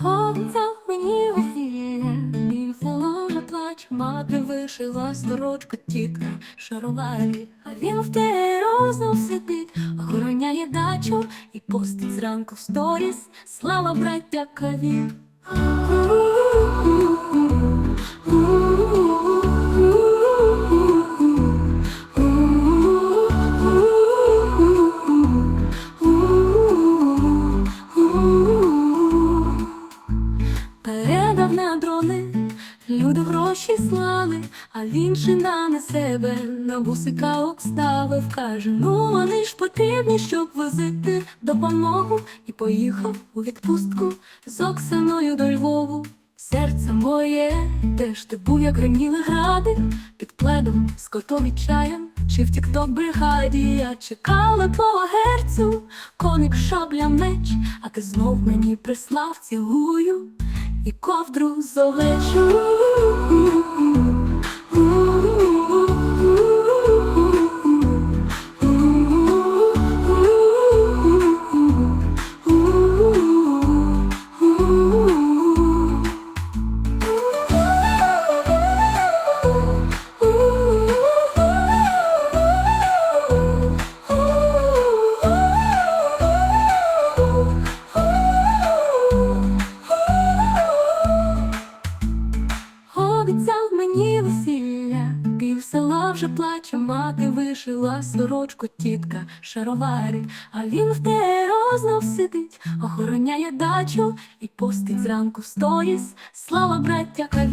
Обіцяв мені весілля, і плач, мати вишила сорочку тітка шароварі, а він в терозно сидить, охороняє дачу і постить зранку в сторіс. Слава браття каві. Люди гроші слали, а він жина на себе на бусика обставив. Каже, ну вони ж потрібні, щоб возити допомогу. І поїхав у відпустку з Оксаною до Львову. Серце моє, де ж ти був, як гриміли гради, під пледом з котом і чаєм, чи в тік-ток бригаді я чекала по герцю, коник шабля меч, а ти знов мені прислав цілую і ковдру з вже плаче, мати вишила сорочку тітка шароварить, а він в теро знов сидить, охороняє дачу і постить зранку в. Слава браття каві.